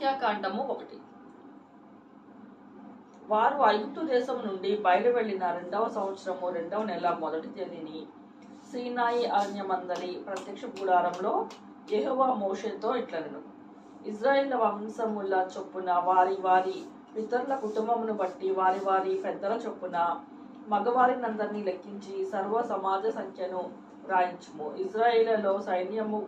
సంఖ్యాకాండము ఒకటి. వారు ఐగుప్తు దేశం నుండి బయట వెళ్ళిన రెండవ సంవత్సరము రెండవ నెల మొదటి తేదీని సీనాయి అరణ్యమందలి ప్రత్యక్ష గుడారంలో యెహోవా మోషేతో ఇట్లనెను. ఇజ్రాయిల్ వంశముల చొప్పున వారి వారి పితరుల కుటుంబమును బట్టి వారి వారి పెద్దల చొప్పున మగవారినందరినీ లెక్కించి సర్వ సమాజ సంఖ్యను వ్రాయించుము ఇజ్రాయిలలో సైన్యము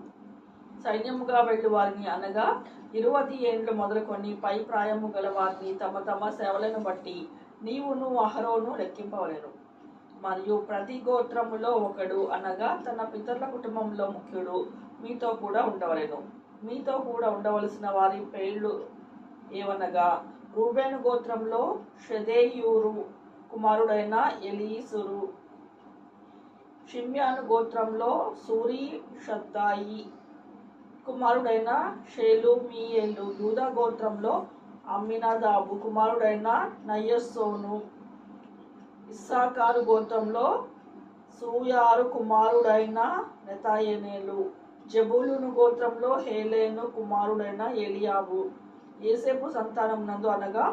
సైన్యముగా వెళ్ళు వారిని అనగా ఇరువది ఏండ్లు మొదలుకొని పై ప్రాయము గల వారిని తమ తమ సేవలను బట్టి నీవును అహరోను లెక్కింపవలెను. మరియు ప్రతి గోత్రములో ఒకడు అనగా తన పితరుల కుటుంబంలో ముఖ్యుడు మీతో కూడా ఉండవలెను. మీతో కూడా ఉండవలసిన వారి పేర్లు ఏవనగా రూబేను గోత్రంలో షదేయూరు కుమారుడైన ఎలీసురు. షిమ్యాను గోత్రంలో సూరి షద్దాయి. కుమారుడైన షేలుమియేలు యూదా గోత్రంలో అమ్మినాదాబు కుమారుడైన నయ్యస్సోను ఇస్సాకారు గోత్రంలో సూయారు కుమారుడైన నెతాయనేలు జబూలును గోత్రంలో హేలేను కుమారుడైన ఎలియాబు. ఏసేపు సంతానం నందు అనగా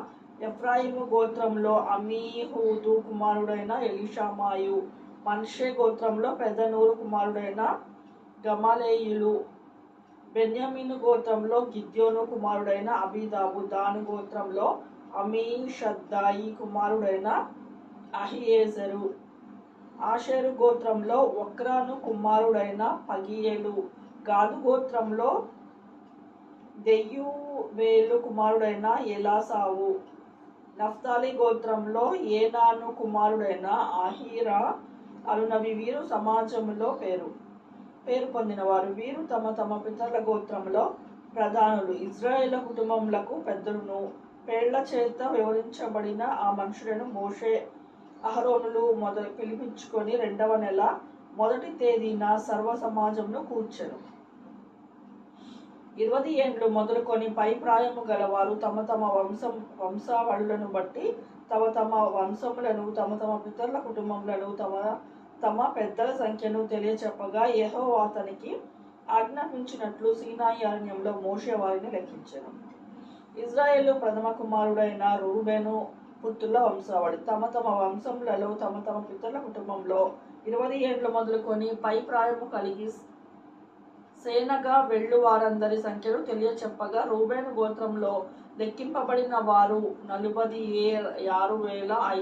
ఎఫ్రాయిము గోత్రంలో అమీహూదు కుమారుడైన ఎలిషామాయు. మన్షే గోత్రంలో పెదనూరు కుమారుడైన గమలేయులు. బెన్యామీను గోత్రంలో గిద్యోను కుమారుడైన అబీదాబు దాను గోత్రంలో అమీషద్దాయి కుమారుడైన అహియేజరు. ఆషేరు గోత్రంలో వక్రాను కుమారుడైన పగియేలు. గాదు గోత్రంలో దెయ్యువేలు కుమారుడైన ఎలాసావు. నఫ్తాలి గోత్రంలో ఏనాను కుమారుడైన ఆహీరా అరునవి వీరు సమాజంలో పేరు. పేరు పొందిన వారు వీరు తమ తమ పితరుల గోత్రంలో ప్రధానులు. ఇజ్రాయేల్ కుటుంబములకు పెద్దలను పేళ్ళ చేత వివరించబడిన ఆ మనుషులను మోషే అహరోనులు మొదలు పిలిపించుకొని రెండవ నెల మొదటి తేదీన సర్వ సమాజంను కూర్చెను. ఇరవై ఏండ్లు మొదలుకొని పై ప్రాయము గలవారు తమ తమ వంశం వంశావళులను బట్టి తమ తమ వంశములను తమ తమ పితరుల కుటుంబములను తమ తమ పెద్దల సంఖ్యను తెలియచెప్పగా యెహో అతనికి ఆజ్ఞాపించినట్లు సీనాయి అరణ్యంలో మోషే వారిని లెక్కించెను. ఇజ్రాయేల్ ప్రథమ కుమారుడైన రూబేను పుత్రుల వంశావళి తమ తమ వంశములలో తమ తమ పితరుల కుటుంబంలో ఇరవై ఏండ్లు మొదలుకొని పై ప్రాయము కలిగి సేనగా వెళ్ళు వారందరి సంఖ్యను తెలియచెప్పగా రూబేను గోత్రంలో లెక్కింపబడిన వారు నలుబది ఏ ఆరు వేల ఐ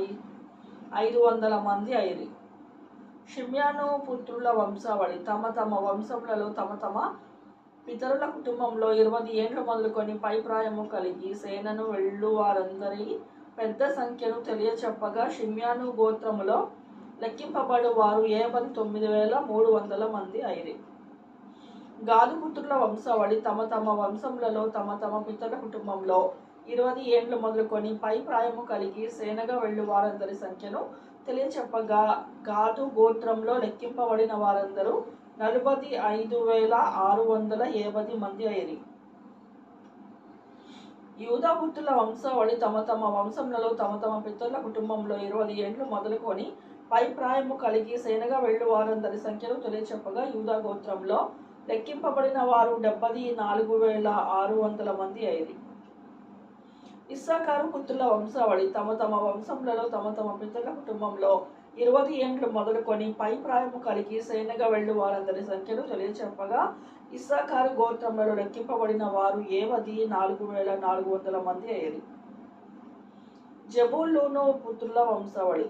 ఐదు వందల మంది అయిరి షిమ్యాను పుత్రుల వంశావళి. తమ తమ వంశములలో తమ తమ పితరుల కుటుంబంలో ఇరవై ఏండ్లు మొదలుకొని పై ప్రాయము కలిగి సేనను వెళ్ళు వారందరి పెద్ద సంఖ్యను తెలియచెప్పగా షిమ్యాను గోత్రములో లెక్కింపబడు వారు ఏబది తొమ్మిది వేల మూడు వందల మంది అయిరి గాదుపుత్రుల వంశావళి తమ తమ వంశములలో తమ తమ పితరుల కుటుంబంలో ఇరవై ఏండ్లు మొదలుకొని పై ప్రాయము కలిగి సేనగా వెళ్ళు వారందరి సంఖ్యను తెలియచెప్పగా. గాదు గోత్రంలో లెక్కింపబడిన వారందరూ నలభై ఐదు వేల ఆరు వందల ఏబది మంది అయ్యి యూదా వంశావళి తమ తమ వంశంలో తమ తమ పితరుల కుటుంబంలో ఇరవై ఏండ్లు మొదలుకొని పై ప్రాయము కలిగి సేనగా వెళ్ళు వారందరి సంఖ్యను తెలియచెప్పగా యూదా గోత్రంలో లెక్కింపబడిన వారు డెబ్బది నాలుగు వేల ఆరు వందల మంది అయ్యి ఇస్సాకారు పుత్రుల వంశావళి తమ తమ వంశములలో తమ తమ పితరుల కుటుంబంలో ఇరవై ఏండ్లు మొదలుకొని పై ప్రాయము కలిగి సేనగా వెళ్ళు వారందరి సంఖ్యను తెలియచెప్పగా ఇస్సాకారు గోత్రములలో లెక్కింపబడిన వారు ఏవది? నాలుగు వేల నాలుగు వందల మంది అయ్యేది. జబూల్లోను పుత్రుల వంశావళి.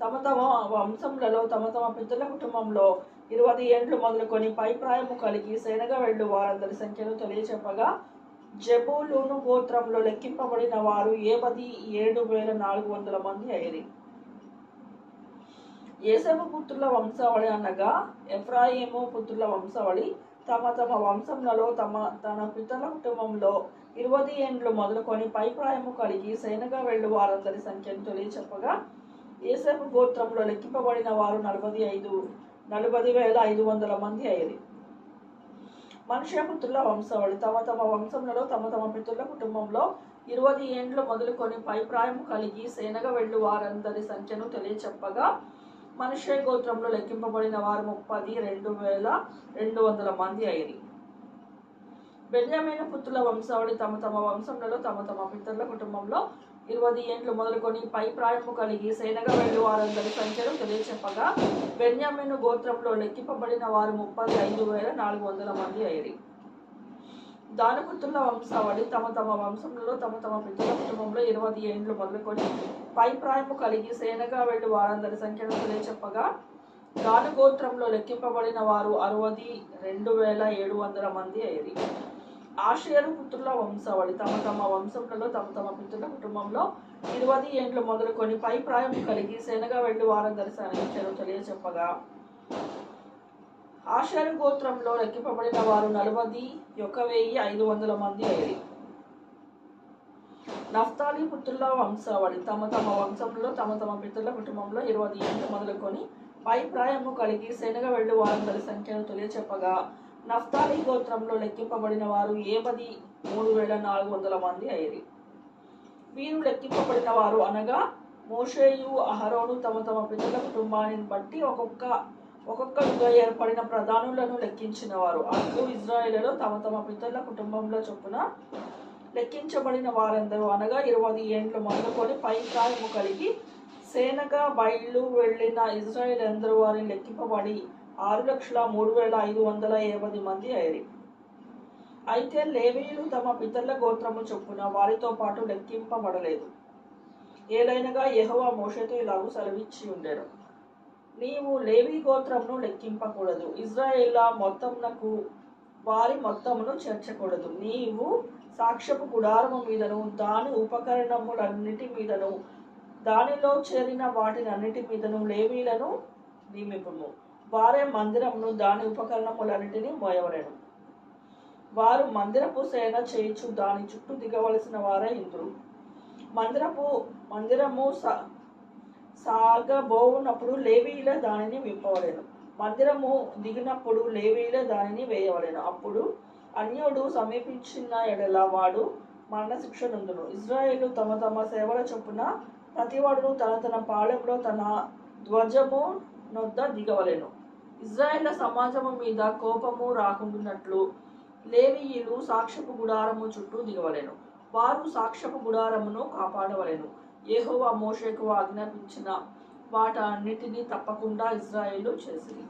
తమ తమ వంశములలో తమ తమ పితృల కుటుంబంలో ఇరవై ఏండ్లు మొదలుకొని పై ప్రాయము కలిగి సేనగా వెళ్ళు వారందరి సంఖ్యను తెలియచెప్పగా జబూలూను గోత్రంలో లెక్కింపబడిన వారు ఏపది ఏడు వేల నాలుగు వందల మంది అయ్యేది ఏసవ పుత్రుల వంశావళి అనగా ఎఫ్రాయిము పుత్రుల వంశావళి. తమ తమ వంశంలో తమ తన పితల కుటుంబంలో ఇరవై ఏండ్లు మొదలుకొని పై ప్రాయము కలిగి సేనగా వెళ్ళు వారందరి సంఖ్యను తెలియచెప్పగా ఏసేపు గోత్రంలో లెక్కింపబడిన వారు నలభై ఐదు నలభై వేల ఐదు వందల మంది అయ్యేది మనుష్యపుత్రుల వంశావళి తమ తమ వంశములలో తమ తమ పితరుల కుటుంబంలో ఇరవై ఏండ్లు మొదలుకొని పైప్రాయం కలిగి సేనగా వెళ్ళు వారందరి సంఖ్యను తెలియచెప్పగా మనుష్య గోత్రంలో లెక్కింపబడిన వారు ముప్పది రెండు వేల రెండు వందల మంది అయిరి. బెన్యామైన పుత్రుల వంశావళి తమ తమ వంశంలో తమ తమ పితరుల కుటుంబంలో ఇరవై ఏండ్లు మొదలుకొని పై ప్రాయము కలిగి సేనగా వెళ్ళు వారందరి సంఖ్యను తెలియచెప్పగా బెన్యామీను గోత్రంలో లెక్కింపబడిన వారు ముప్పై ఐదు వేల నాలుగు వందల మంది అయిరి దానపుత్రుల వంశావళి తమ తమ వంశంలో తమ తమ పితరుల కుటుంబంలో ఇరవై ఏండ్లు మొదలుకొని పై ప్రాయము కలిగి సేనగా వెళ్ళు వారందరి సంఖ్యను తెలియచెప్పగా దాను గోత్రంలో లెక్కింపబడిన వారు అరవది రెండు వేల ఏడు వందల మంది అయ్యి ఆషేరు పుత్రుల వంశావళి. తమ తమ వంశంలో తమ తమ పితృల కుటుంబంలో ఇరవై ఏండ్లు మొదలుకొని పై ప్రాయం కలిగి శనగ వెళ్ళు వారందరి సంఖ్యను తెలియచెప్పగా. ఆషేరు గోత్రంలో లెక్కింపబడిన వారు నలభై ఒక వెయ్యి ఐదు వందల మంది అయ్యి నఫ్తాలి పుత్రుల వంశావళి. తమ తమ వంశంలో తమ తమ పితృల కుటుంబంలో ఇరవై ఏళ్ళు మొదలుకొని పై ప్రాయము కలిగి శనగ వెళ్ళు వారందరి సంఖ్యను తెలియచెప్పగా. నఫ్తాలి గోత్రంలో లెక్కింపబడిన వారు ఏపది మూడు వేల నాలుగు వందల మంది అయ్యి వీరు లెక్కింపబడిన వారు అనగా మోషేయు అహరోను తమ తమ పితృల కుటుంబాన్ని బట్టి ఒక్కొక్క ఒక్కొక్కరుగా ఏర్పడిన ప్రధానులను లెక్కించిన వారు. అట్లు ఇజ్రాయేల్లో తమ తమ పితరుల కుటుంబంలో చొప్పున లెక్కించబడిన వారందరూ అనగా ఇరవై ఏండ్లు మొదలుకొని పై కలిగి సేనగా బయళ్ళు వెళ్ళిన ఇజ్రాయేల్ అందరూ వారిని లెక్కింపబడి ఆరు లక్షల మూడు వేల ఐదు వందల ఎనిమిది మంది అయ్యారు. అయితే లేవీయులు తమ పితరుల గోత్రము చొప్పున వారితో పాటు లెక్కింపబడలేదు. ఏలైనగా యహోవా మోషతో ఇలాగూ సెలవిచ్చి ఉండేరు నీవు లేవీ గోత్రమును లెక్కింపకూడదు. ఇజ్రాయేల్ మొత్తంనకు వారి మొత్తమును చేర్చకూడదు. నీవు సాక్ష్యపు గుడారము మీదను దాని ఉపకరణములన్నిటి మీదను దానిలో చేరిన వాటినన్నిటి మీదను లేవీలను నియమిపము. వారే మందిరమును దాని ఉపకరణములన్నిటినీ మోయవలెను. వారు మందిరపు సేన చేయించు దాని చుట్టూ దిగవలసిన వారే ఇంద్రు మందిరపు మందిరము స సాగబోవునప్పుడు లేవీల దానిని విప్పవలేను. మందిరము దిగినప్పుడు లేవీల దానిని వేయవలేను. అప్పుడు అన్యుడు సమీపించిన ఎడల వాడు మరణశిక్ష నుండును ఇజ్రాయేలు తమ తమ సేవల చొప్పున ప్రతివాడును తన తన పాళెంలో తన ధ్వజము నొద్ద దిగవలేను. ఇజ్రాయేళ్ళ సమాజము మీద కోపము రాకుండానట్లు లేవీయులు సాక్ష్యపు గుడారము చుట్టూ దిగవలెను. వారు సాక్ష్యపు గుడారమును కాపాడవలెను. ఏహోవా మోషేకు ఆజ్ఞాపించిన వాటన్నిటినీ తప్పకుండా ఇజ్రాయేలు చేసింది